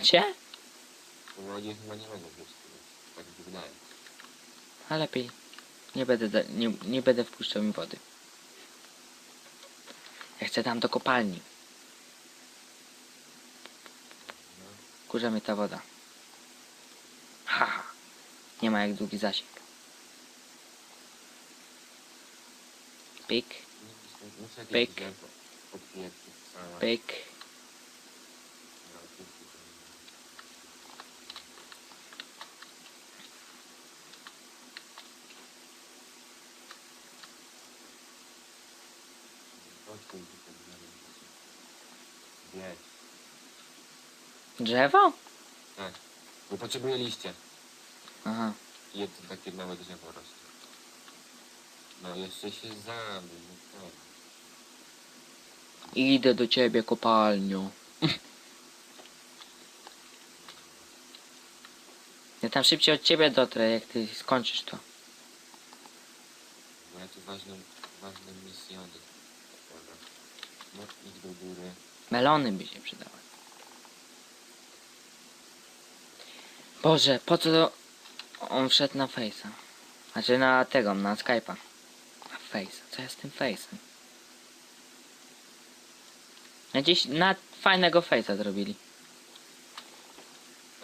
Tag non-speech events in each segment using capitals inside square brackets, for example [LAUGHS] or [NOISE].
Chcecie? W wodzie chyba nie mogą być. Tak mi się wydaje. A lepiej. Nie będę, da- nie, nie będę wpuszczał mi wody. Ja chcę tam do kopalni. Kurza mnie ta woda. Ha, ha. Nie ma jak długi zasięg. Całe. pyk. No, tu, tu, tu. Wiesz, Drzewo? tak. Bo potrzebuję liście. Aha. Jedno takie małe drzewo rośnie. No jeszcze się zabił. No, tak. Idę do ciebie kopalnią. Ja tam szybciej od ciebie dotrę, jak ty skończysz to. Bo ja tu ważną, ważną misję składam. No idź do góry. Melony by się przydały. Boże, po co on wszedł na Face'a? Znaczy na tego, na Skype'a. Na Face'a, co ja z tym Face'em? Gdzieś na fajnego Face'a zrobili.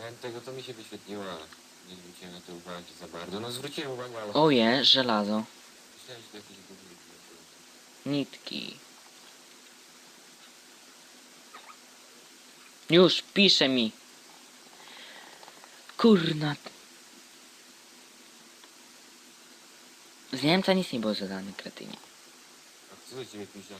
Ja tego to mi się wyświetliło, ale nie zwróciłem na to uwagi za bardzo. No zwróciłem uwagę, ale Oje, żelazo. myślałem, że to jakieś gówno. Nitki. Już, pisze mi. Kurna. Z Niemca nic nie było zadane, kretynie. A co do ciebie pisze?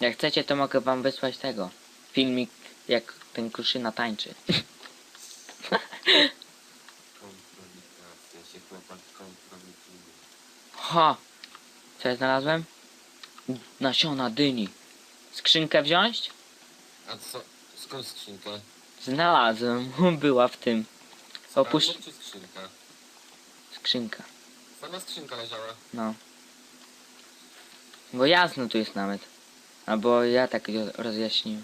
Jak chcecie, to mogę wam wysłać tego. Filmik, jak ten kruszyna tańczy. [LAUGHS] Ha! Co ja znalazłem? Nasiona dyni. Skrzynkę wziąć? A co? Skąd skrzynka? Znalazłem. [LAUGHS] Była w tym. Opuść- czy skrzynka? Skrzynka. Sama skrzynka leżała. No. Bo jasno tu jest nawet. Albo ja tak ro- rozjaśniłem.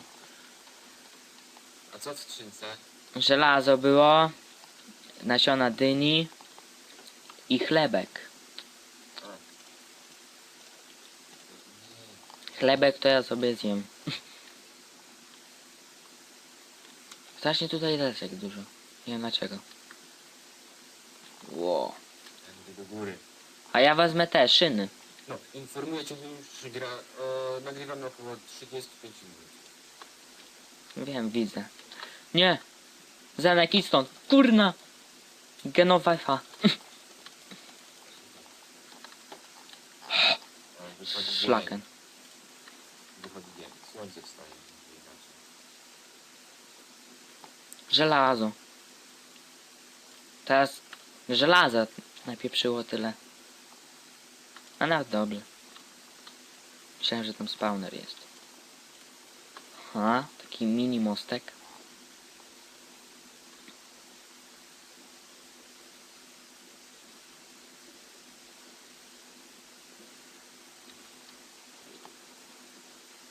A co w skrzynce? Żelazo było. Nasiona dyni. I chlebek. A. Nie. Chlebek to ja sobie zjem. Strasznie tutaj desek dużo. Nie wiem dlaczego. Idę do góry. A ja wezmę te szyny. No, informuję cię, że już gra, e, nagrywamy około 35 minut. Wiem, widzę. Nie! Zenek, idź stąd. Kurna! Dzień. Szlaken. Słońce wstaje. Żelazo. Teraz żelaza napieprzyło tyle. A nawet dobrze. Myślałem, że tam spawner jest. A, taki mini mostek.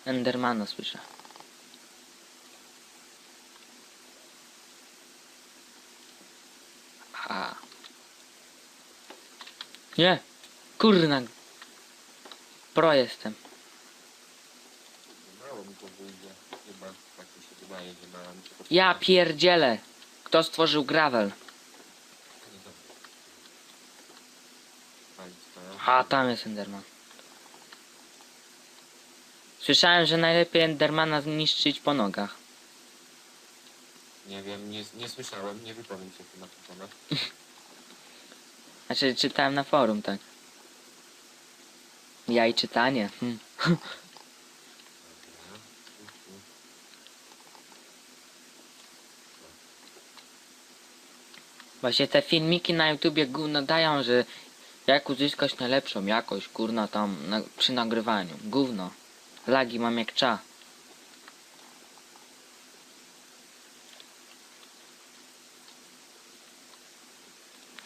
Endermana słyszę. A. Nie! Kurna! Pro jestem. Mało mi to wyjdzie. Chyba tak mi się wydaje, że mało mi to Ja pierdzielę! Kto stworzył gravel? A, tam jest Enderman. Słyszałem, że najlepiej Endermana zniszczyć po nogach. Nie wiem, nie, nie słyszałem, nie wypowiem się tu na ten temat. [LAUGHS] Znaczy, czytałem na forum, tak. Ja i czytanie. Hm. Tu. [LAUGHS] Właśnie te filmiki na YouTubie gówno dają, że jak uzyskać najlepszą jakość, kurna, tam na, przy nagrywaniu. Gówno. Lagi mam jak cza.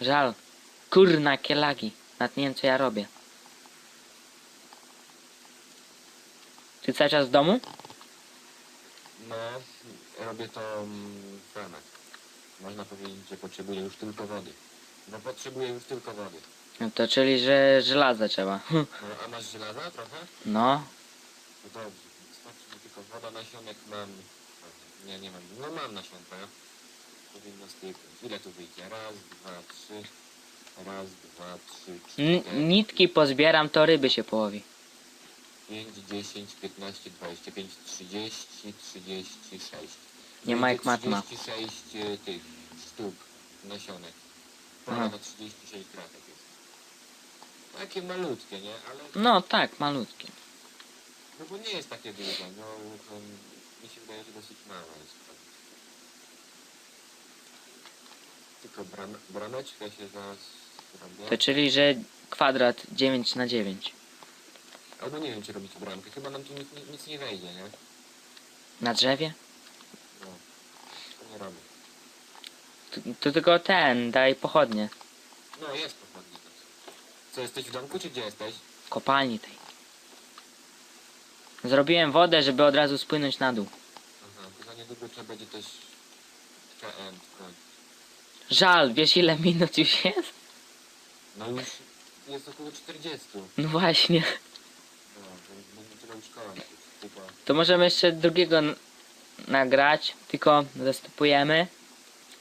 Żal. Kurna, jakie lagi. Nawet nie wiem co ja robię. Ty cały czas w domu? No, robię to mm, w ramach. Można powiedzieć, że potrzebuję już tylko wody. No potrzebuję już tylko wody. No to czyli, że żelaza trzeba. [LAUGHS] No, a masz żelaza trochę? No, No dobrze, wystarczy mi tylko woda, nasionek mam. Nie, nie mam. No mam nasionka. Powinno styknąć. Ile tu wyjdzie? Raz, dwa, trzy. Raz, dwa, trzy, N- cztery. nitki pozbieram, to ryby się połowi. 5, 10, 15, 25, 30, 36. Nie ma jak matma. 36 e, tych sztuk nasionek. Ponad na 36 kratek jest. Takie malutkie, nie? Ale No tak, malutkie. No bo nie jest takie duże. No to mi się wydaje, że dosyć małe jest. Tylko bram, brameczkę się zaraz zrobię. To czyli, że kwadrat 9 na 9 Albo nie wiem, czy robić bramkę. Chyba nam tu nic, nic nie wejdzie, nie? Na drzewie? No. To nie robię. To, to tylko ten, daj pochodnie. No, jest pochodnie. Co, jesteś w domku, czy gdzie jesteś? W kopalni tej. Zrobiłem wodę, żeby od razu spłynąć na dół. Aha, to za niedługo trzeba będzie też KM wchodzić. Żal, wiesz ile minut już jest? No już jest około 40. No właśnie. No, więc będzie trzeba już kończyć. To możemy jeszcze drugiego n- nagrać, tylko zastopujemy.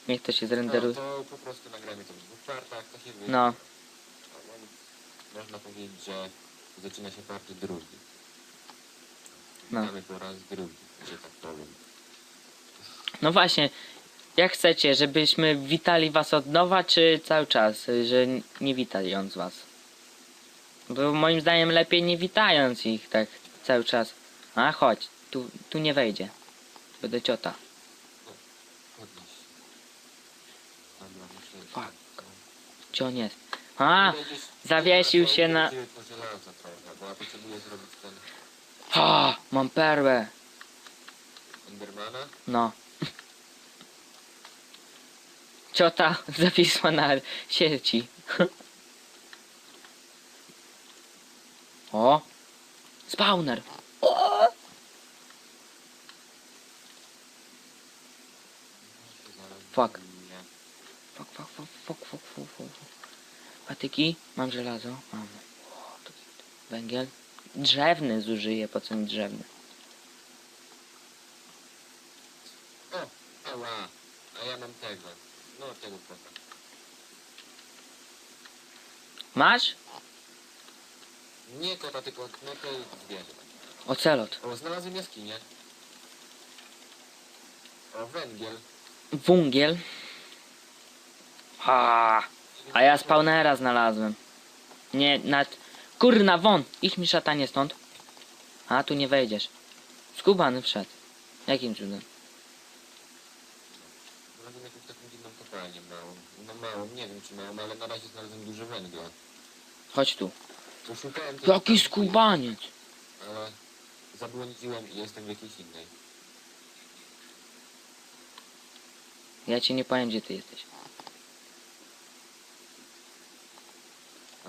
Niech to się no, zrenderuje. to po prostu nagramy to w dwóch partach, to się wyjdzie. No, Można powiedzieć, że zaczyna się part drugi. No. Mamy raz drugi, że tak powiem. no właśnie. Jak chcecie, żebyśmy witali was od nowa, czy cały czas, że nie witając was? Bo moim zdaniem lepiej nie witając ich tak cały czas. A chodź, tu, tu nie wejdzie. Będę ciota. Podnieś. Dobra, muszę... Fuck. Gdzie on jest? A, zawiesił się na- Będziesz to żelazo trochę, bo ja potrzebuję zrobić ten ha, mam perłę. Endermana. No. [LAUGHS] Ciota zawisła na sieci. [LAUGHS] O! Spawner! O! Fuck. Fok, fok, fok, fok, fok, fok, fok. Patyki? Mam żelazo? Mam. Węgiel? Drzewny zużyję, po co mi drzewny? O, ała, a ja mam tego. No, tego kota. Masz? Nie kota, tylko no to zwierzę. Ocelot. O, znalazłem jaskinię. O, węgiel. Wungiel. Ha! A ja spawnera znalazłem. Nie, nad... Kurna, won! Idź mi szatanie stąd. A, tu nie wejdziesz. Skubany wszedł. Jakim cudem? Znalazłem jakąś taką dziwną kopalnię małą. No małą, nie wiem czy małą, ale na razie znalazłem dużo węgla. Chodź tu. To szukałem... też Jaki skubaniec! Ale zabłądziłem i jestem w jakiejś innej. Ja ci nie powiem, gdzie ty jesteś.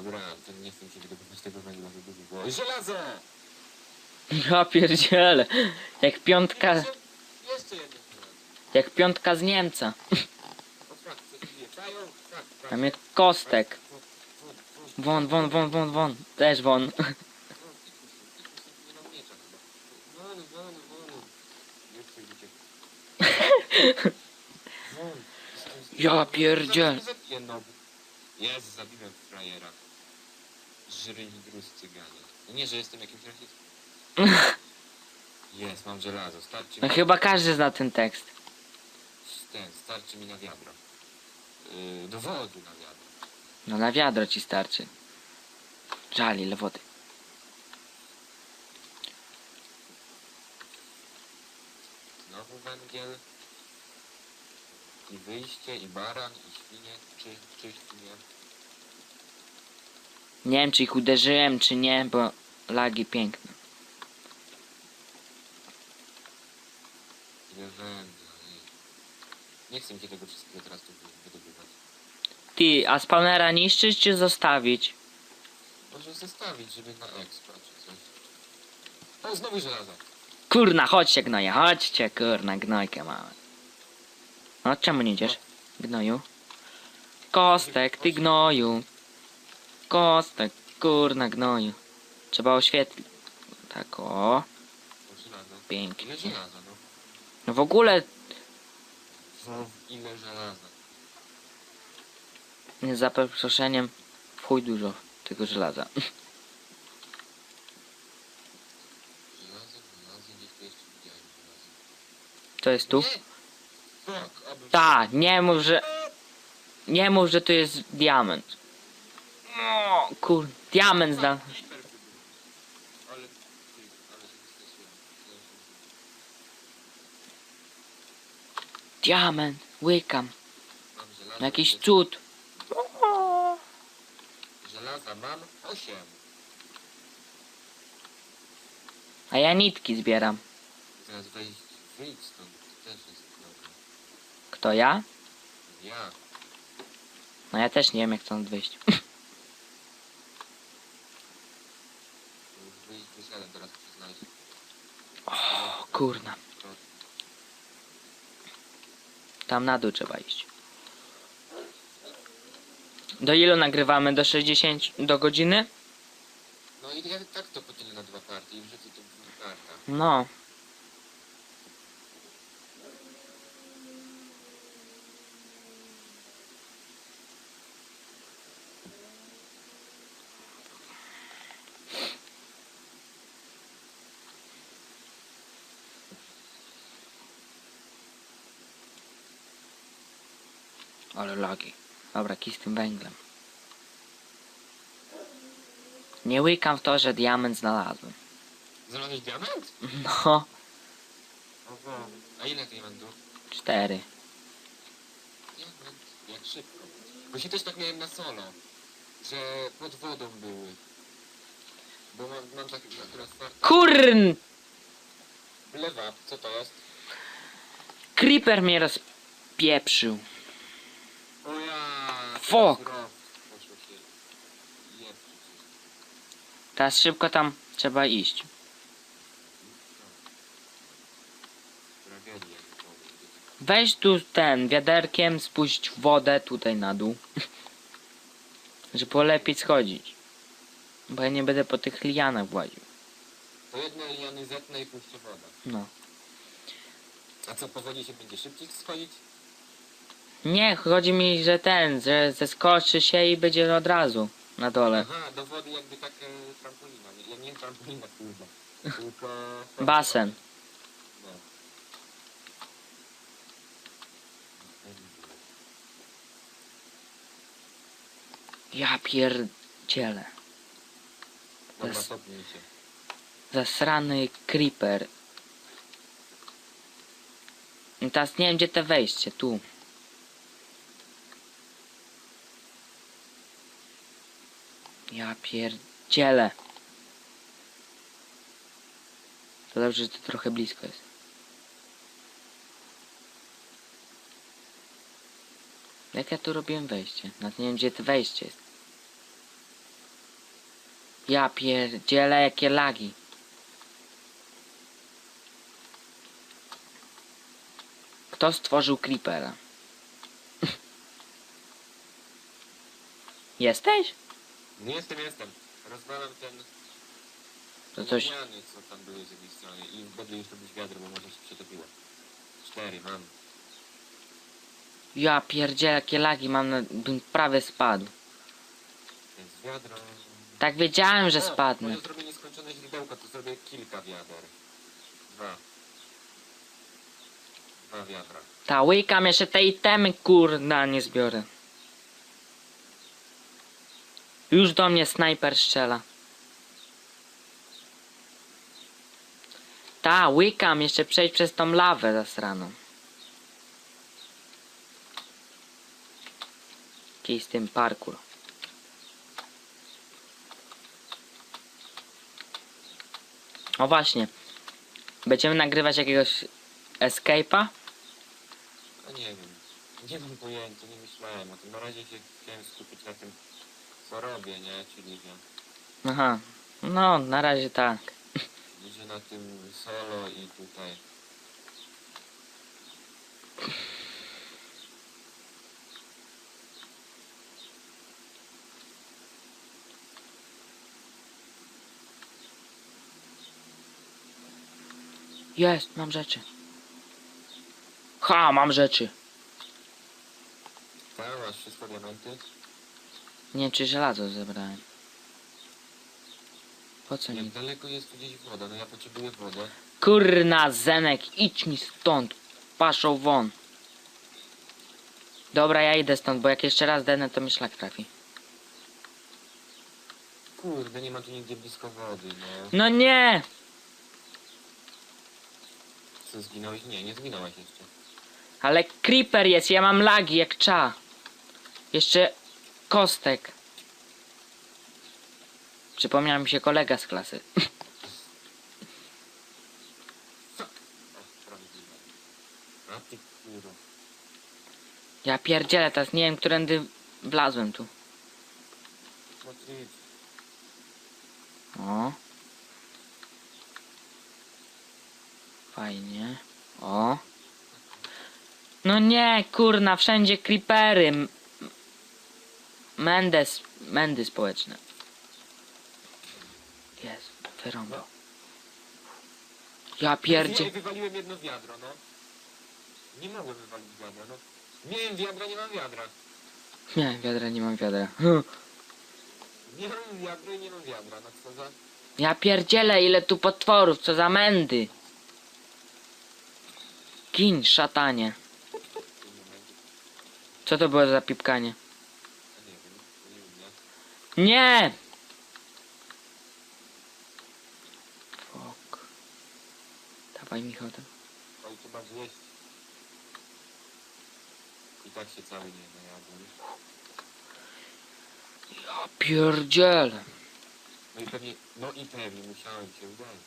Dobra, to nie chcę mi się tego węgla, że dużo było. I żelazo! Ja pierdzielę. Jak piątka... Jeszcze, jeszcze jedno żelazo. Jak piątka z Niemca. O co? Czają? Fuck. Tam jest kostek. Won, won, won. Won, won. Też won. No, fikus, fikus, nie mam miecza chyba. Won, won, won. Nie chcę uciekać. Won. Ja pierdziel. No. Jezu, zabiłem frajera. Żryni gruz cyganie. No nie, że jestem jakimś rasistą. [LAUGHS] Jest, mam żelazo. Starczy No mi... chyba każdy zna ten tekst. Ten, starczy mi na wiadro. Yy, do wody na wiadro. No na wiadro ci starczy. Żal ile wody. Znowu węgiel. I wyjście, i baran, i świnie, czy, czy świnie. Nie wiem czy ich uderzyłem czy nie, bo lagi piękne. Węgla, ej. Nie chcę mi się tego wszystkiego teraz tu wy- wydobywać. Ty, a spawnera niszczyć czy zostawić? może zestawić, żeby na expa czy coś. O, znowu żelazo. Kurna, chodźcie gnoje, chodźcie, kurna, gnojkę mamy. No czemu nie idziesz, gnoju? Kostek, ty gnoju. Kostek, kurna, gnoju. Trzeba oświetlić. Tak o, pięknie. Ile żelaza, no? No w ogóle Co? Ile żelaza? za przeproszeniem w chuj dużo tego żelaza. [LAUGHS] Żelazo, żelazo, gdzieś tu jeszcze widziałem żelazo. To jest tu? Nie! Fuck, aby... Ta, nie mów, że... Nie mów, że to jest diament. Kur... Diament wystraszyłem. Diament, łykam. Jakiś cud. Żelaza mam 8. A ja nitki zbieram. Zaraz wejść, wyjdź stąd. To też jest problem. Kto ja? Ja. No ja też nie wiem jak stąd wyjść. [LAUGHS] To już wyjść wyszedłem, teraz przyznać. O, kurna. Tam na dół trzeba iść. Do ilu nagrywamy? Do 60... do godziny? No i ja tak to podzielę na dwa partie i wrzucę to w dwóch partach. No. Ale lagi. Dobra, kij z tym węglem. Nie łykam w to, że diament znalazłem. Znalazłeś diament? No, wow. A ile diamentów? cztery. Diament. Jak szybko. Bo się też tak miałem na solo. Że pod wodą były. Bo mam, mam taki akurat farta. Kurn! Lewa, co to jest? Creeper mnie rozpieprzył. O ja! Fuck. Się. Teraz szybko tam trzeba iść. Tragedia. Weź tu ten wiaderkiem, spuść wodę tutaj na dół. [LAUGHS] Żeby lepiej schodzić. Bo ja nie będę po tych lianach właził. To jedne liany zetnę i puszczę wodę. No. A co, po wodzie się będzie szybciej schodzić? Nie, chodzi mi, że ten, że zeskoczy się i będzie od razu na dole. Aha, do wody jakby tak e, trampolina. Nie, nie trampolina, kurwa. Tylko... Basen. Ja pierdzielę. Dobra, topnij się. Zasrany creeper. I teraz nie wiem gdzie te wejście, tu. Ja pierdzielę. To dobrze, że to trochę blisko jest. Jak ja tu robiłem wejście? Nawet nie wiem gdzie to wejście jest. Ja pierdzielę jakie lagi. Kto stworzył Creepera? [LAUGHS] Jesteś? Nie jestem, jestem. Rozwalam ten... To coś. Liany, co tam były z jednej strony. I będę już robić wiadro, bo może się przetopiło. Cztery mam. Ja pierdzielę jakie lagi mam, na... bym prawie spadł. Więc wiadro... Tak wiedziałem, że O, spadnę. Może zrobię nieskończone źródełko, to zrobię kilka wiader. Dwa. Dwa wiadra. Ta łykam jeszcze te itemy, kurna, nie zbiorę. Już do mnie snajper strzela. Ta, łykam, jeszcze przejść przez tą lawę zasraną. Kij z tym parkour. O właśnie. Będziemy nagrywać jakiegoś escape'a? A nie wiem. Nie mam pojęcia, nie myślałem o tym. Na razie się chciałem skupić na tym, co robię, nie? Czyli, że Aha. No, na razie tak. Idzie na tym solo i tutaj. Jest, mam rzeczy. Ha, mam rzeczy. Masz wszystko diamenty. Nie wiem, czy żelazo zebrałem. Po co Jak mi? daleko jest tu gdzieś woda? No ja potrzebuję wodę. Kurna, Zenek, idź mi stąd. Paszą won. Dobra, ja idę stąd, bo jak jeszcze raz denę, to mi szlak trafi. Kurde, nie ma tu nigdzie blisko wody, no. No nie! Co, zginąłeś? Nie, nie zginąłeś jeszcze. Ale creeper jest, ja mam lagi jak cza. Jeszcze kostek. Przypomniał mi się kolega z klasy. Ja pierdzielę, teraz nie wiem, którędy wlazłem tu. O. Fajnie. O. No nie, kurna, wszędzie creepery. Mendes, mendy społeczne. Jest, wyrąbał. Ja Ja pierdzie... wywaliłem jedno wiadro, no. Nie mogłem wywalić wiadra, no. Miałem wiadra, nie mam wiadra. Nie, wiadra, nie mam wiadra. [LAUGHS] Nie mam wiadra i nie mam wiadra, no co za... Ja pierdzielę, ile tu potworów, co za mędy. Gin, szatanie. Co to było za pipkanie? Nie! Fok. Dawaj mi chodę. Oj, trzeba zjeść. I tak się cały nie najadłem. Ja pierdzielę. No i pewnie, no i pewnie musiałem się udać.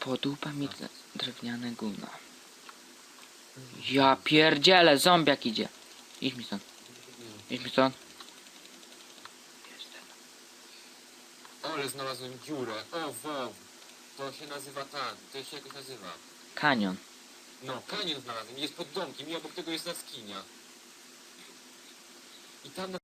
Podupa mi drewniane gówno. Ja pierdzielę, zombiak idzie. Idź mi stąd, idź mi stąd. Ale znalazłem dziurę. O, wow. To się nazywa tak, to się jakoś nazywa. Kanion. No, kanion znalazłem, jest pod domkiem i obok tego jest jaskinia. I tam na